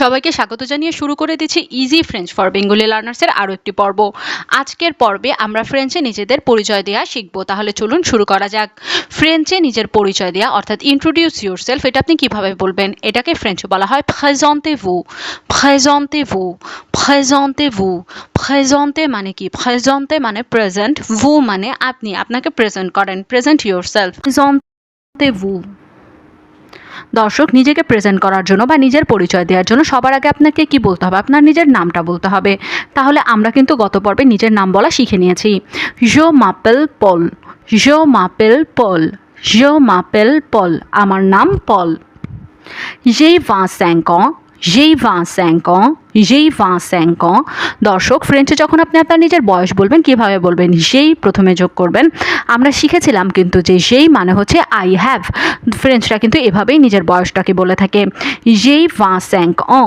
সবাইকে স্বাগত জানিয়ে শুরু করে দিচ্ছি ইজি ফ্রেঞ্চ ফর বেঙ্গলি লার্নার্সের আরও একটি পর্ব। আজকের পর্বে আমরা ফ্রেঞ্চে নিজেদের পরিচয় দেওয়া শিখব। তাহলে চলুন শুরু করা যাক। ফ্রেঞ্চে নিজের পরিচয় দেওয়া অর্থাৎ ইন্ট্রোডিউস ইউর সেলফ এটা আপনি কীভাবে বলবেন? এটাকে ফ্রেঞ্চে বলা হয় প্রেজন্তে ভু প্রেজন্তে ভু প্রেজন্তে ভু প্রেজন্তে মানে কি? প্রেজন্তে মানে প্রেজেন্ট ভু মানে আপনি আপনাকে প্রেজেন্ট করেন। প্রেজেন্ট ইউর সেলফ প্রেজন্তে ভু দর্শক নিজেকে প্রেজেন্ট করার জন্য বা নিজের পরিচয় দেওয়ার জন্য সবার আগে আপনাকে কি বলতে হবে? আপনার নিজের নামটা বলতে হবে। তাহলে আমরা কিন্তু গত পর্বে নিজের নাম বলা শিখে নিয়েছি। জো মাপেল পল জো মাপেল পল জো মাপেল পল আমার নাম পল যেই ভাঁ স্যাঙ্কন যেই ভাঁ যেই ভাঁ দর্শক ফ্রেঞ্চে যখন আপনি আপনার নিজের বয়স বলবেন, কীভাবে বলবেন? যেই প্রথমে যোগ করবেন। আমরা শিখেছিলাম কিন্তু যে যেই মানে হচ্ছে আই হ্যাভ ফ্রেঞ্চরা কিন্তু এভাবেই নিজের বয়সটাকে বলে থাকে। যেই ভাঁ অ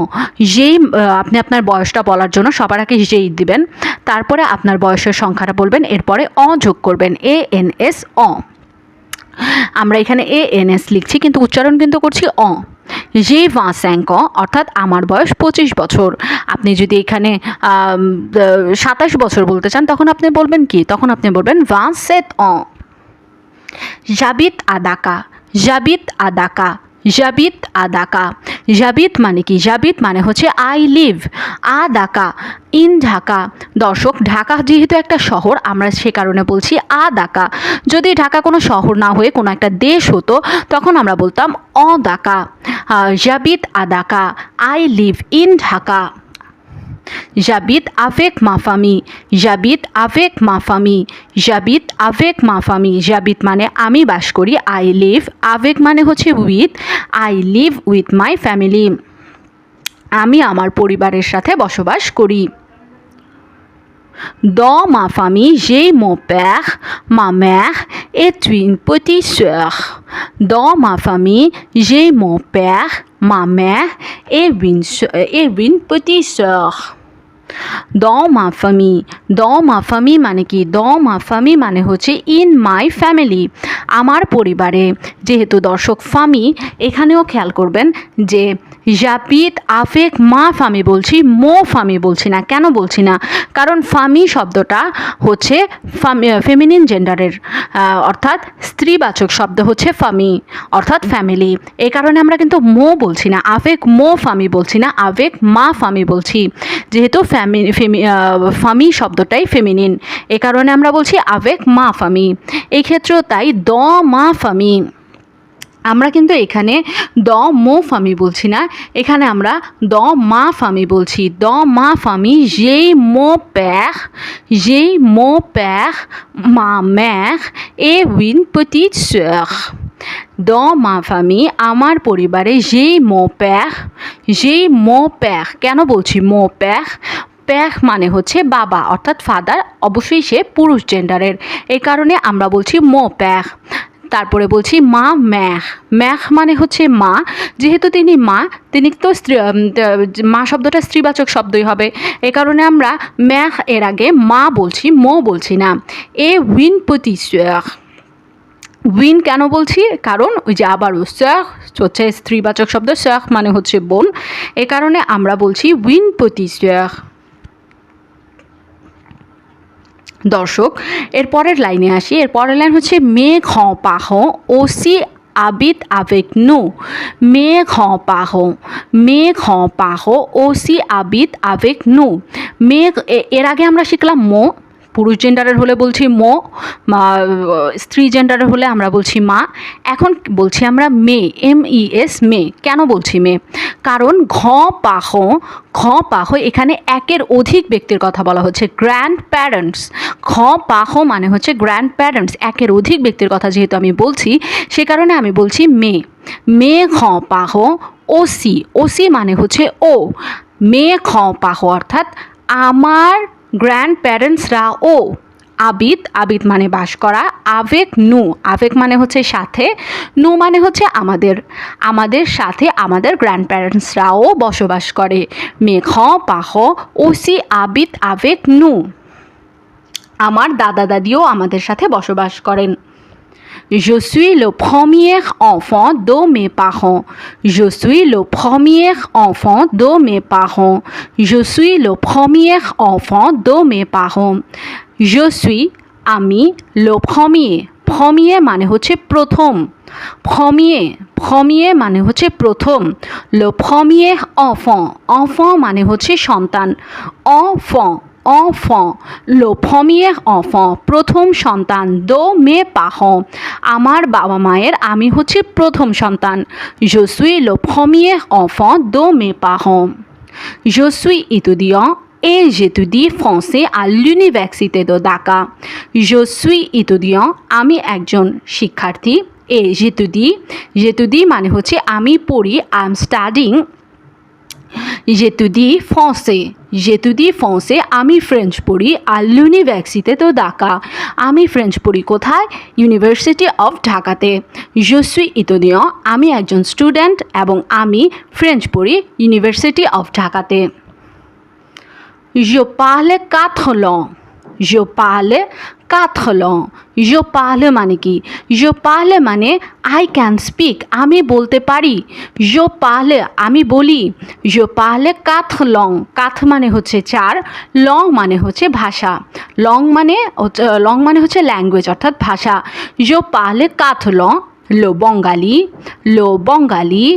যেই আপনি আপনার বয়সটা বলার জন্য সবার আগে যেই দিবেন, তারপরে আপনার বয়সের সংখ্যাটা বলবেন, এরপরে অ যোগ করবেন এ এন এস অ। আমরা এখানে এ এন এস লিখছি, কিন্তু উচ্চারণ কিন্তু করছি অ। যে ভাঁ স্যাঙ্ক অর্থাৎ আমার বয়স পঁচিশ বছর, আপনি যদি এখানে সাতাশ বছর বলতে চান, তখন আপনি বলবেন কি? তখন আপনি বলবেন বাঁ সেত অ। জাবিত আদাকা জাবিত আদাকা জাবিত আদাকা। জাবিত মানে কি? জাবিত মানে হচ্ছে আই লিভ আ দাকা ইন ঢাকা। দর্শক, ঢাকা যেহেতু একটা শহর, আমরা সে কারণে বলছি আ দাকা যদি ঢাকা কোনো শহর না হয়ে কোনো একটা দেশ হতো, তখন আমরা বলতাম অ Dhaka জাবিত Dhaka I live in Dhaka. Famille. J'habite avec ma famille. J'habite avec ma famille. J'habite মানে আমি বাস করি আই লিভ avec মানে হচ্ছে with I live with my family আমি আমার পরিবারের সাথে বসবাস করি Dans ma famille, j'ai mon père, ma mère et une petite sœur. Dans ma famille, j'ai mon père, ma mère et une, et une petite sœur. Famille, dans ma famille মানে কি? ma famille মানে হচ্ছে in my family আমার পরিবারে। যেহেতু দর্শক ফামি এখানেও খেয়াল করবেন যে জাপিত আফেক মা ফামি বলছি মো ফামি বলছি না কেন বলছি না? কারণ ফামি শব্দটা হচ্ছে ফেমিনিন জেন্ডারের অর্থাৎ স্ত্রীবাচক শব্দ হচ্ছে ফামি অর্থাৎ ফ্যামিলি এই কারণে আমরা কিন্তু মো বলছি না আফেক মো ফামি বলছি না আবেগ মা ফামি বলছি। যেহেতু ফ্যামি, ফেমি ফামি শব্দটাই ফেমিনিন এ কারণে আমরা বলছি আবেগ মা ফামি। এই ক্ষেত্রেও তাই দ মা ফামি। আমরা কিন্তু এখানে দ মো ফামি বলছি না। এখানে আমরা দ মা ফামি বলছি। দ মা ফামি, যেই মো প্যার যেই মো প্যার মা ম্যার এ উইন sœur dans ma famille আমার পরিবারে যেই মো প্যার যেই মো প্যার কেন বলছি মো প্যার প্যার মানে হচ্ছে বাবা, অর্থাৎ ফাদার অবশ্যই সে পুরুষ জেন্ডারের এই কারণে আমরা বলছি মো প্যার তারপরে বলছি মা ম্যাহ। ম্যাহ মানে হচ্ছে মা। যেহেতু তিনি মা, তিনি তো স্ত্রী মা শব্দটা স্ত্রীবাচক শব্দই হবে। এ কারণে আমরা ম্যাহ এর আগে মা বলছি, মো বলছি না। এ উইন পতি উইন কেন বলছি? কারণ ওই যে আবারও স্যাহ হচ্ছে স্ত্রীবাচক শব্দ, স্যাহ মানে হচ্ছে বোন। এ কারণে আমরা বলছি উইন প্রতি পতি দর্শক, এর পরের লাইনে আসি। এর পরের লাইন হচ্ছে মে ঘ পাহ ওসি আবিদ আবেগ নু। মে ঘ পাহ মে ঘ পাহ ওসি আবিদ আবেগ নু। মে এর আগে আমরা শিখলাম মো পুরুষ জেন্ডারের হলে বলছি মো স্ত্রী জেন্ডারের হলে আমরা বলছি মা। এখন বলছি আমরা মে এম ই এস মে কেন বলছি মে কারণ ঘ পাহ ঘ পাহ এখানে একের অধিক ব্যক্তির কথা বলা হচ্ছে গ্র্যান্ড প্যারেন্টস ঘ পাহ মানে হচ্ছে গ্র্যান্ড প্যারেন্টস একের অধিক ব্যক্তির কথা যেহেতু আমি বলছি, সে কারণে আমি বলছি মে মে ঘ পাহ ওসি ওসি মানে হচ্ছে ও মে খ পাহ অর্থাৎ আমার গ্র্যান্ড প্যারেন্টসরা ও আবিদ আবিদ মানে বাস করা, আবেগ নু, আবেগ মানে হচ্ছে সাথে, নু মানে হচ্ছে আমাদের আমাদের সাথে আমাদের গ্র্যান্ড প্যারেন্টসরাও বসবাস করে। মেঘ, পাহ, ওসি, আবিদ, আবেগ নু। আমার দাদা দাদিও আমাদের সাথে বসবাস করেন। Je suis le premier enfant de mes parents. Je suis le premier enfant de mes parents. Je suis le premier enfant de mes parents. Je suis আমি le premier. premier মানে হচ্ছে প্রথম premier premier মানে হচ্ছে প্রথম le premier enfant enfant মানে হচ্ছে সন্তান enfant অফ লো ফমিয়ে অফ প্রথম সন্তান, দো মে পাহ। আমার বাবা মায়ের আমি হচ্ছে প্রথম সন্তান। জসুই লো ফমিয়ে অফ দো মে পাহ। জসুই ইতুদিয় এ জেতুদি ফসে আর ইউনিভার্সিটি দো দাকা জসুই ইতুদিয় আমি একজন শিক্ষার্থী এ জেতুদি জেতুদি মানে হচ্ছে আমি পড়ি আই এম স্টাডিং যেতুদি ফ্রান্সে যেতুদি ফ্রান্সে আমি ফ্রেঞ্চ পড়ি আর ইউনিভার্সিটিতে ঢাকা। আমি ফ্রেঞ্চ পড়ি কোথায়? ইউনিভার্সিটি অফ ঢাকাতে। জসুই ইতোদিয় আমি একজন স্টুডেন্ট এবং আমি ফ্রেঞ্চ পড়ি ইউনিভার্সিটি অফ ঢাকাতে। Je parle quatre langues. Je parle quatre langues. Je parle মানে কি Je parle মানে আই ক্যান স্পিক আমি বলতে পারি Je parle, আমি বলি Je parle quatre langues. কাথ মানে হচ্ছে চার লং মানে হচ্ছে ভাষা লং মানে লং মানে হচ্ছে ল্যাঙ্গুয়েজ অর্থাৎ ভাষা Je parle quatre langues. লো বঙ্গালি লো বঙ্গালি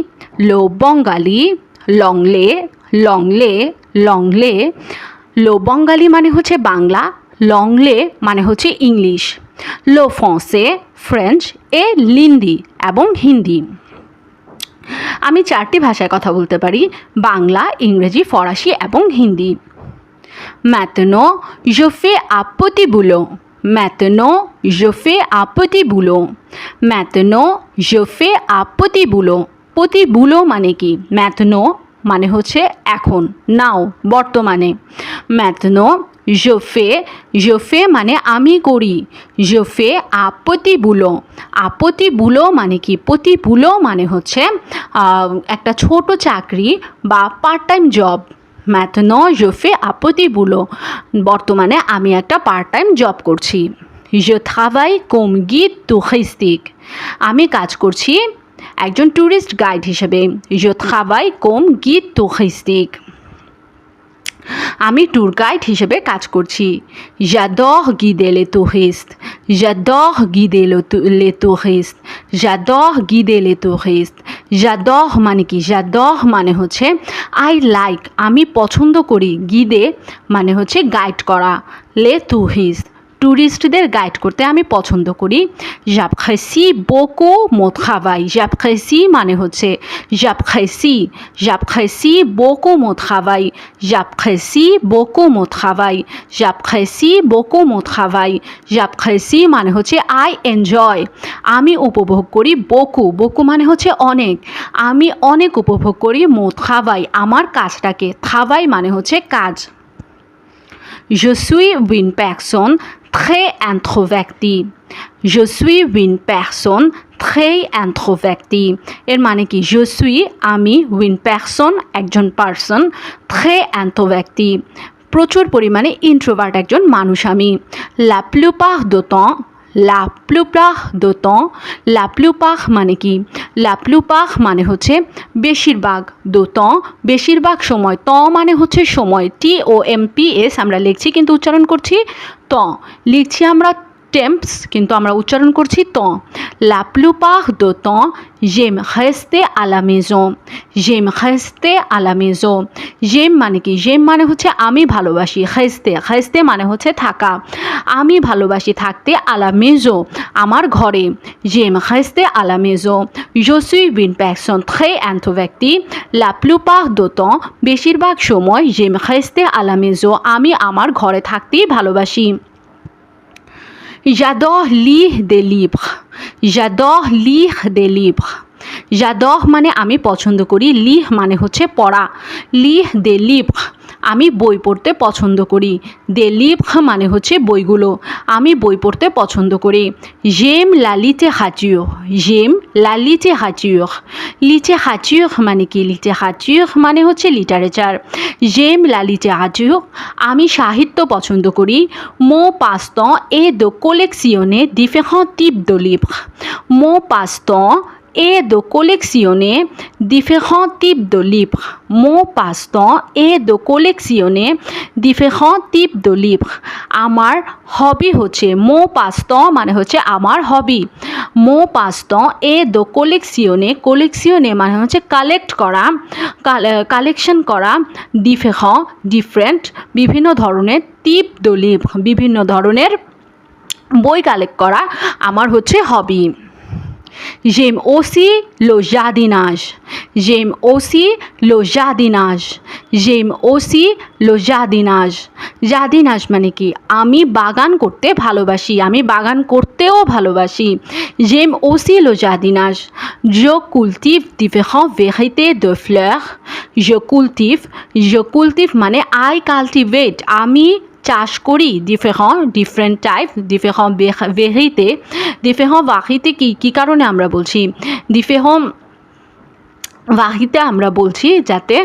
লো বঙ্গালি লংলে লংলে লংলে লো বঙ্গালি মানে হচ্ছে বাংলা লংলে মানে হচ্ছে ইংলিশ। লো ফ্রঁসে ফ্রেঞ্চ, এ লিন্দি এবং হিন্দি। আমি চারটি ভাষায় কথা বলতে পারি, বাংলা, ইংরেজি, ফরাসি এবং হিন্দি। ম্যাথনো জোফে আপতি বুলো ম্যাথনো জোফে আপতি বুলো ম্যাথনো জোফে আপতি বুলো প্রতি বুলো মানে কি? ম্যাথনো মানে হচ্ছে এখন নাও বর্তমানে। ম্যাথনো জোফে জোফে মানে আমি করি। জোফে আপতি বুলো আপতি বুলো মানে কি? পতি বুলো মানে হচ্ছে একটা ছোট চাকরি বা পার্ট টাইম জব ম্যাথনো জোফে আপতি বুলো বর্তমানে আমি একটা পার্ট টাইম জব করছি জোথাবাই কমগি তুখিস্তিক আমি কাজ করছি একজন ট্যুরিস্ট গাইড হিসেবে। ইয়োথাবাই কোম গীত তো তুখিস্তিক আমি ট্যুর গাইড হিসেবে কাজ করছি। যাদহ গি দেলে তুহিস্ত যাদহ গি দেলে তুহিস্ত যাদহ গি দেলে তুহিস্ত যাদহ মানে কি? যাদহ মানে হচ্ছে, আই লাইক, আমি পছন্দ করি গিদে মানে হচ্ছে গাইড করা। লে তুহিস্ত ট্যুরিস্টদের গাইড করতে আমি পছন্দ করি। জাপ খাইসি বোকো মদ খাওয়াই জাপ খাইসি মানে হচ্ছে জাপ খাইসি জাপ খাইসি বোকো মদ খাওয়াই জাপ খাইসি বোকো মদ খাওয়াই জাপ খাইসি বোকো মদ খাওয়াই জাপ খাইসি মানে হচ্ছে আই এনজয়। আমি উপভোগ করি বোকো। বোকো মানে হচ্ছে অনেক। আমি অনেক উপভোগ করি মদ খাওয়াই আমার কাজটাকে। খাওয়াই মানে হচ্ছে কাজ। জসুই উইন প্যাকসন très introvertie. Je suis une personne très introvertie. এর মানে কি je suis আমি une personne একজন পার্সন très introvertie. প্রচুর পরিমাণে ইন্ট্রোভার্ট একজন মানুষ আমি plupart du temps দোতঁ। লাপ্লুপাহ মানে কি? লাপ্লুপাহ মানে হচ্ছে বেশিরভাগ দোতঁ, বেশিরভাগ সময় ত মানে হচ্ছে সময়, T O M P S আমরা লিখছি, কিন্তু উচ্চারণ করছি ত। লিখছি আমরা টেম্পস কিন্তু আমরা উচ্চারণ করছি ত। লাপলুপাহ দো ত জেম হেস্তে আলামেজো জেম হেস্তে আলামেজো জেম মানে কি? জেম মানে হচ্ছে আমি ভালোবাসি। হেস্তে হেস্তে মানে হচ্ছে থাকা। আমি ভালোবাসি থাকতে আলামেজো আমার ঘরে। জেম হেস্তে আলামেজো যশুই বিন প্যাকসন থে অ্যান্থ ব্যক্তি লাপলুপাহ দো ত বেশিরভাগ সময় জেম হেস্তে আলামেজো আমি আমার ঘরে থাকতেই ভালোবাসি। J'adore lire des livres. J'adore lire des livres. J'adore মানে আমি পছন্দ করি লিহ মানে হচ্ছে পড়া লিহ দে লিভ আমি বই পড়তে পছন্দ করি। দে লিভ্র মানে হচ্ছে বইগুলো। আমি বই পড়তে পছন্দ করি। জেম লা লিটেরাতুর জেম লা লিচে লিটেরাতুর মানে কি? লিটেরাতুর মানে হচ্ছে লিটারেচার। জেম লা লিটেরাতুর আমি সাহিত্য পছন্দ করি। মো পাস্টন এ collectionner différents types de livres. Mon passe-temps est de collectionner différents types de livres. Mon passe-temps est de collectionner différents types de. আমার হবি হচ্ছে, মো পাস্টন মানে হচ্ছে আমার হবি মো পাস্টন এ দো কোলেকশিওনে কোলেকশিওনে মানে হচ্ছে কালেক্ট করা কালেকশন করা ডিফেহ ডিফারেন্ট, বিভিন্ন ধরনের টিপ দলিভ বিভিন্ন ধরনের বই কালেক্ট করা আমার হচ্ছে হবি J'aime aussi le jardinage. J'aime aussi le jardinage. J'aime aussi le jardinage. জার্দিনাজ মানে কি আমি বাগান করতে ভালোবাসি আমি বাগান করতেও ভালোবাসি j'aime aussi le jardinage. Je cultive différentes variétés de fleurs. Je cultive, je cultive মানে I cultivate. আমি চাষ করি ডিফেহং ডিফারেন্ট টাইপ ডিফেহং বেহিতে ডিফেহং ওয়াহিতে কি, কী কারণে আমরা বলছি? ডিফেহং ওয়াহিতে আমরা বলছি যাতে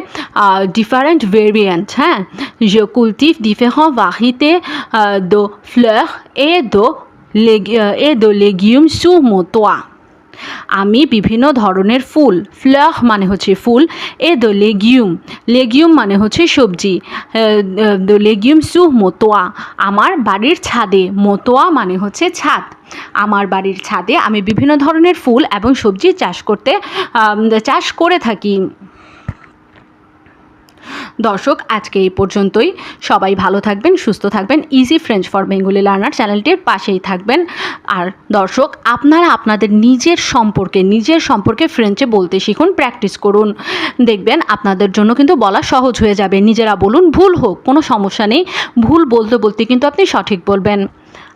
ডিফারেন্ট ভেরিয়েন্ট হ্যাঁ? জকুলটিভ ডিফেহং ওয়াহিতে দো ফ্লহ এ দো, লেগি, এ দো, লেগিউম সু মতোয়া আমি বিভিন্ন ধরনের ফুল, ফ্লাহ মানে হচ্ছে ফুল, এ দো লেগিউম। লেগিউম মানে হচ্ছে সবজি দো লেগিউম সু মতোয়া। আমার বাড়ির ছাদে, মতোয়া মানে হচ্ছে ছাদ। আমার বাড়ির ছাদে আমি বিভিন্ন ধরনের ফুল এবং সবজি চাষ করতে চাষ করে থাকি। দর্শক, আজকে এই পর্যন্তই। সবাই ভালো থাকবেন, সুস্থ থাকবেন। Easy French for Bengali learner চ্যানেলটির পাশেই থাকবেন। আর দর্শক, আপনারা আপনাদের নিজের সম্পর্কে নিজের সম্পর্কে ফ্রেঞ্চে বলতে শিখুন প্র্যাকটিস করুন। দেখবেন আপনাদের জন্য কিন্তু বলা সহজ হয়ে যাবে। নিজেরা বলুন, ভুল হোক, কোনো সমস্যা নেই। ভুল বলতে বলতে কিন্তু আপনি সঠিক বলবেন।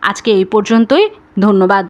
আজকে এই পর্যন্তই। ধন্যবাদ।